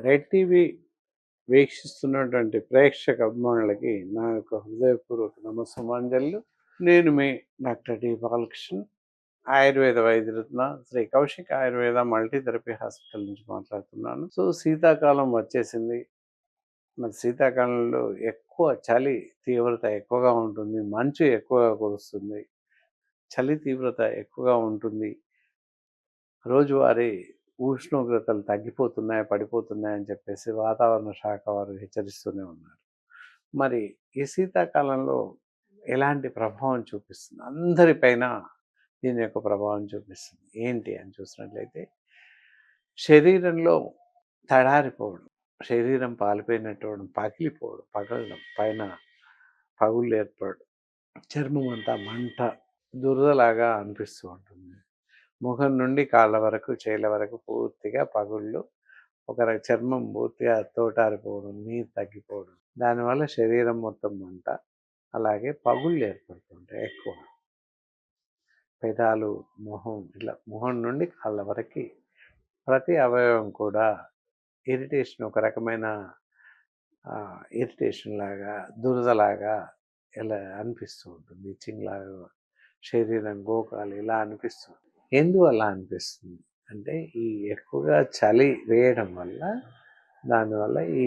Red TV వీక్షిస్తున్నటువంటి ప్రేక్షక అభిమానులకి నా యొక్క హృదయపూర్వక నమస్సమాంజలు. నేను మీ డాక్టర్ డి బాలకృష్ణ ఆయుర్వేద వైద్యరత్న శ్రీ కౌశిక్ ఆయుర్వేద మల్టీథెరపీ హాస్పిటల్ నుంచి మాట్లాడుతున్నాను. సో శీతాకాలం వచ్చేసింది. మరి శీతాకాలంలో ఎక్కువ చలి తీవ్రత ఎక్కువగా ఉంటుంది. మంచు ఎక్కువగా కురుస్తుంది. చలి తీవ్రత ఎక్కువగా ఉంటుంది. రోజువారీ ఉష్ణోగ్రతలు తగ్గిపోతున్నాయి పడిపోతున్నాయి అని చెప్పేసి వాతావరణ శాఖ వారు హెచ్చరిస్తూనే ఉన్నారు. మరి ఈ శీతాకాలంలో ఎలాంటి ప్రభావం చూపిస్తుంది? అందరిపైన దీని యొక్క ప్రభావం చూపిస్తుంది. ఏంటి అని చూసినట్లయితే శరీరంలో తడారిపోవడం శరీరం పాలిపోయినట్టు అవడం పగిలిపోవడం పగలడం పైన పగుళ్ళు ఏర్పడడం చర్మం అంతా మంట దురదలాగా అనిపిస్తూ ఉంటుంది. ముఖం నుండి కాళ్ళ వరకు చేల వరకు పూర్తిగా పగుళ్ళు ఒక చర్మం పూర్తిగా తోటారిపోవడం నీరు తగ్గిపోవడం. దానివల్ల శరీరం మొత్తం మంట అలాగే పగుళ్ళు ఏర్పడుతుంటాయి ఎక్కువ. పెదాలు మొహం ఇట్లా మొహం నుండి కాళ్ళ వరకు ప్రతి అవయవం కూడా ఇరిటేషన్ ఒక రకమైన ఇరిటేషన్ లాగా దురదలాగా ఇలా అనిపిస్తూ ఉంటుంది. ఇచ్చింగ్ లాగా శరీరం గోకాలు ఇలా అనిపిస్తుంది ఎందుకు అలా అనిపిస్తుంది? అంటే ఈ ఎక్కువగా చలి వేయడం వల్ల దానివల్ల ఈ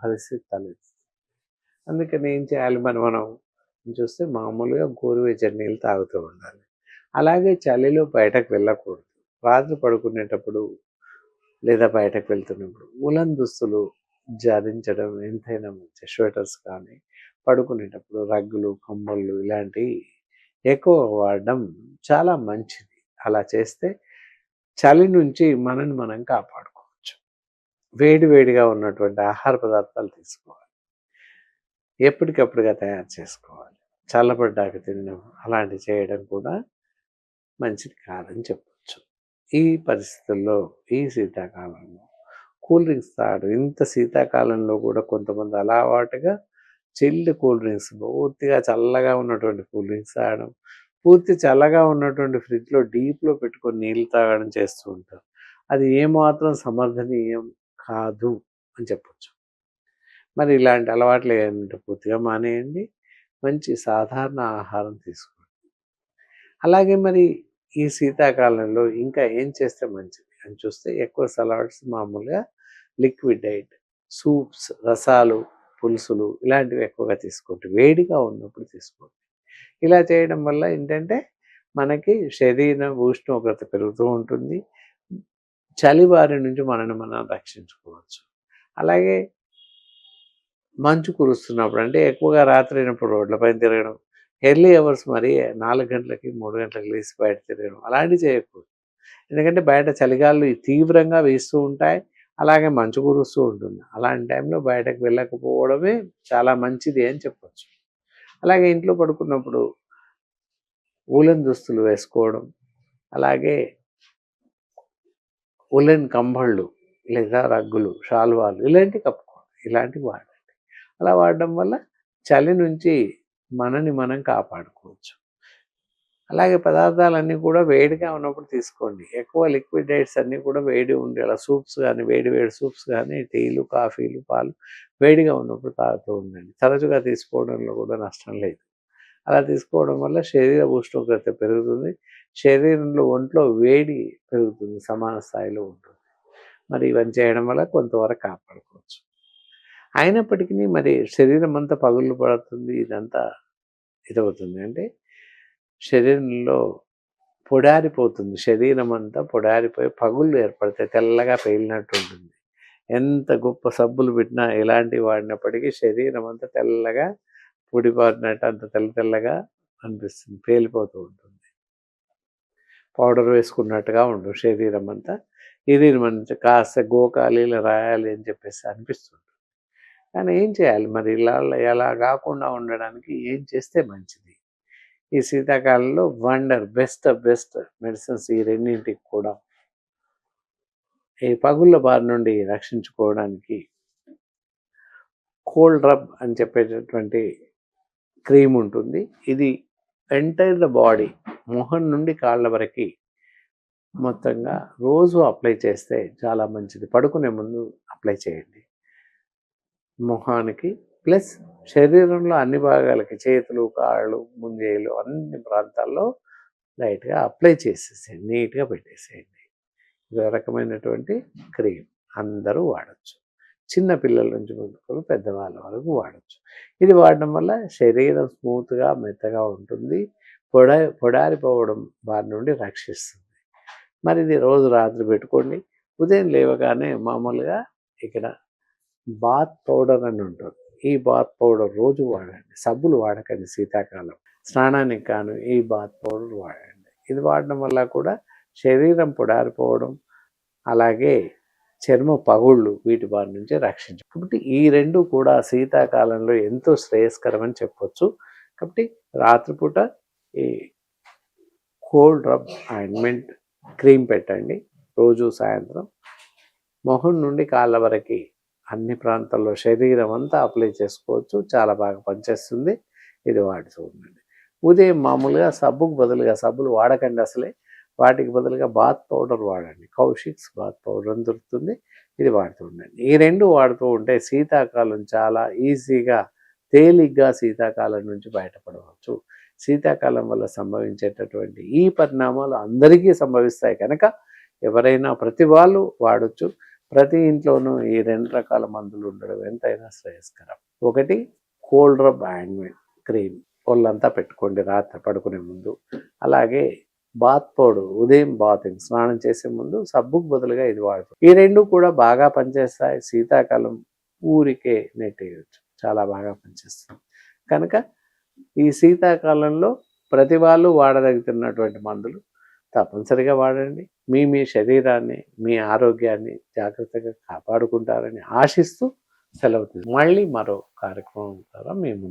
పరిస్థితి తలెత్తుంది. అందుకని ఏం చేయాలి మనం మనం చూస్తే మామూలుగా గోరువెచ్చని నీళ్ళు తాగుతూ ఉండాలి. అలాగే చలిలో బయటకు వెళ్ళకూడదు. రాత్రి పడుకునేటప్పుడు లేదా బయటకు వెళ్తున్నప్పుడు ఉలన్ దుస్తులు జారించడం ఎంతైనా మంచి స్వెటర్స్ కానీ పడుకునేటప్పుడు రగ్గులు కమ్మళ్ళు ఇలాంటివి ఎక్కువ వాడడం చాలా మంచిది. అలా చేస్తే చలి నుంచి మనని మనం కాపాడుకోవచ్చు. వేడి వేడిగా ఉన్నటువంటి ఆహార పదార్థాలు తీసుకోవాలి. ఎప్పటికప్పుడుగా తయారు చేసుకోవాలి. చల్లబడ్డాక తినడం అలాంటివి చేయడం కూడా మంచిది కాదని చెప్పచ్చు. ఈ పరిస్థితుల్లో ఈ శీతాకాలంలో కూల్ డ్రింక్స్ తాగడం ఇంత శీతాకాలంలో కూడా కొంతమంది అలవాటుగా చిల్డ్ కూల్ డ్రింక్స్ పూర్తిగా చల్లగా ఉన్నటువంటి కూల్ డ్రింక్స్ తాగడం పూర్తి చల్లగా ఉన్నటువంటి ఫ్రిడ్జ్లో డీప్లో పెట్టుకొని నీళ్ళు తాగడం చేస్తూ ఉంటారు. అది ఏమాత్రం సమర్థనీయం కాదు అని చెప్పచ్చు. మరి ఇలాంటి అలవాట్లు ఏంటంటే పూర్తిగా మానేయండి. మంచి సాధారణ ఆహారం తీసుకోండి. అలాగే మరి ఈ శీతాకాలంలో ఇంకా ఏం చేస్తే మంచిది అని చూస్తే ఎక్కువ సలాడ్స్ మామూలుగా లిక్విడ్ డైట్ సూప్స్ రసాలు పులుసులు ఇలాంటివి ఎక్కువగా తీసుకోండి. వేడిగా ఉన్నప్పుడు తీసుకోండి. ఇలా చేయడం వల్ల ఏంటంటే మనకి శరీరం ఉష్ణోగ్రత పెరుగుతూ ఉంటుంది. చలివారి నుంచి మనని మనం రక్షించుకోవచ్చు. అలాగే మంచు కురుస్తున్నప్పుడు అంటే ఎక్కువగా రాత్రి అయినప్పుడు రోడ్లపైన తిరగడం ఎర్లీ అవర్స్ మరి నాలుగు గంటలకి మూడు గంటలకు లేచి బయట తిరగడం అలాంటివి చేయకూడదు. ఎందుకంటే బయట చలిగాలు తీవ్రంగా వేస్తూ ఉంటాయి. అలాగే మంచు కురుస్తూ ఉంటుంది. అలాంటి టైంలో బయటకు వెళ్ళకపోవడమే చాలా మంచిది అని చెప్పచ్చు. అలాగే ఇంట్లో పడుకున్నప్పుడు ఊలెన్ దుస్తులు వేసుకోవడం అలాగే ఉలెన్ కంబళ్ళు లేదా రగ్గులు షాల్వాలు ఇలాంటివి కప్పుకోవడం ఇలాంటివి వాడండి. అలా వాడడం వల్ల చలి నుంచి మనని మనం కాపాడుకోవచ్చు. అలాగే పదార్థాలన్నీ కూడా వేడిగా ఉన్నప్పుడు తీసుకోండి. ఎక్కువ లిక్విడ్ డైట్స్ అన్నీ కూడా వేడి ఉండేలా సూప్స్ కానీ వేడి వేడి సూప్స్ కానీ టీలు కాఫీలు పాలు వేడిగా ఉన్నప్పుడు తాగుతూ ఉండండి. తరచుగా తీసుకోవడంలో కూడా నష్టం లేదు. అలా తీసుకోవడం వల్ల శరీర ఉష్ణోగ్రత పెరుగుతుంది. శరీరంలో ఒంట్లో వేడి పెరుగుతుంది. సమాన స్థాయిలో ఉంటుంది. మరి ఇవన్నీ చేయడం వల్ల కొంతవరకు కాపాడుకోవచ్చు. అయినప్పటికీ మరి శరీరం అంతా పగుళ్ళు పడుతుంది. ఇదంతా ఇదవుతుంది. అంటే శరీరంలో పొడారిపోతుంది. శరీరం అంతా పొడారిపోయి పగుళ్ళు ఏర్పడతాయి. తెల్లగా పేలినట్టు ఉంటుంది. ఎంత గొప్ప సబ్బులు పెట్టినా ఎలాంటివి వాడినప్పటికీ శరీరం అంతా తెల్లగా పొడిపారినట్టు అంత తెల్ల తెల్లగా అనిపిస్తుంది. పేలిపోతూ ఉంటుంది. పౌడర్ వేసుకున్నట్టుగా ఉంటుంది శరీరం అంతా ఇది మంచి కాస్త గోకాలి ఇలా రాయాలి అని చెప్పేసి అనిపిస్తుంది. కానీ ఏం చేయాలి మరి? ఇలా ఎలా కాకుండా ఉండడానికి ఏం చేస్తే మంచిది? ఈ శీతాకాలంలో వండర్ బెస్ట్ బెస్ట్ మెడిసిన్స్ ఈ రెండింటికి కూడా. ఈ పగుళ్ళ బారి నుండి రక్షించుకోవడానికి కోల్డ్ రబ్ అని చెప్పేటటువంటి క్రీమ్ ఉంటుంది. ఇది ఎంటైర్ ద బాడీ మొహం నుండి కాళ్ళ వరకు మొత్తంగా రోజు అప్లై చేస్తే చాలా మంచిది. పడుకునే ముందు అప్లై చేయండి. మొహానికి ప్లస్ శరీరంలో అన్ని భాగాలకి చేతులు కాళ్ళు ముంజేలు అన్ని ప్రాంతాల్లో లైట్గా అప్లై చేసేసేయండి నీట్గా పెట్టేసేయండి. ఇదో రకమైనటువంటి క్రీమ్. అందరూ వాడచ్చు. చిన్న పిల్లల నుంచి మొదలుకొని పెద్దవాళ్ళ వరకు వాడచ్చు. ఇది వాడడం వల్ల శరీరం స్మూత్గా మెత్తగా ఉంటుంది. పొడ పొడారిపోవడం వారి నుండి రక్షిస్తుంది. మరి ఇది రోజు రాత్రి పెట్టుకోండి. ఉదయం లేవగానే మామూలుగా ఇక్కడ బాత్ పౌడర్ అని ఉంటుంది. ఈ బాత్ పౌడర్ రోజు వాడండి. సబ్బులు వాడకండి శీతాకాలం. స్నానానికి కాను ఈ బాత్ పౌడర్ వాడండి. ఇది వాడడం వల్ల కూడా శరీరం పొడారిపోవడం అలాగే చర్మ పగుళ్ళు వీటి బారి నుంచి రక్షించు కాబట్టి ఈ రెండు కూడా శీతాకాలంలో ఎంతో శ్రేయస్కరమని చెప్పొచ్చు. కాబట్టి రాత్రిపూట ఈ కోల్డ్ రబ్ ఆయింట్మెంట్ క్రీమ్ పెట్టండి. రోజు సాయంత్రం మొహం నుండి కాళ్ళ వరకు అన్ని ప్రాంతాల్లో శరీరం అంతా అప్లై చేసుకోవచ్చు. చాలా బాగా పనిచేస్తుంది. ఇది వాడుతూ ఉండండి ఉదయం మామూలుగా సబ్బుకు బదులుగా సబ్బులు వాడకండి అసలే. వాటికి బదులుగా బాత్ పౌడర్ వాడండి. కౌషిక్స్ బాత్ పౌడర్ అని దొరుకుతుంది. ఇది వాడుతూ ఉండండి. ఈ రెండు వాడుతూ ఉంటే శీతాకాలం చాలా ఈజీగా తేలిగ్గా శీతాకాలం నుంచి బయటపడవచ్చు. శీతాకాలం వల్ల సంభవించేటటువంటి ఈ పరిణామాలు అందరికీ సంభవిస్తాయి. కనుక ఎవరైనా ప్రతి వాళ్ళు వాడచ్చు. ప్రతి ఇంట్లోనూ ఈ రెండు రకాల మందులు ఉండడం ఎంతైనా శ్రేయస్కరం. ఒకటి కోల్డ్ రబ్ ఆయింట్మెంట్ క్రీమ్ ఒళ్ళంతా పెట్టుకోండి రాత్రి పడుకునే ముందు. అలాగే బాత్ పౌడర్ ఉదయం బాతింగ్ స్నానం చేసే ముందు సబ్బుకు బదులుగా ఇది వాడుతుంది ఈ రెండు కూడా బాగా పనిచేస్తాయి. శీతాకాలం ఊరికే నెట్టేయచ్చు. చాలా బాగా పనిచేస్తుంది కనుక ఈ శీతాకాలంలో ప్రతి వాళ్ళు వాడదగుతున్నటువంటి మందులు తప్పనిసరిగా వాడండి. మీ మీ శరీరాన్ని మీ ఆరోగ్యాన్ని జాగ్రత్తగా కాపాడుకుంటారని ఆశిస్తూ సెలవు మళ్ళీ మరో కార్యక్రమం ద్వారా మేము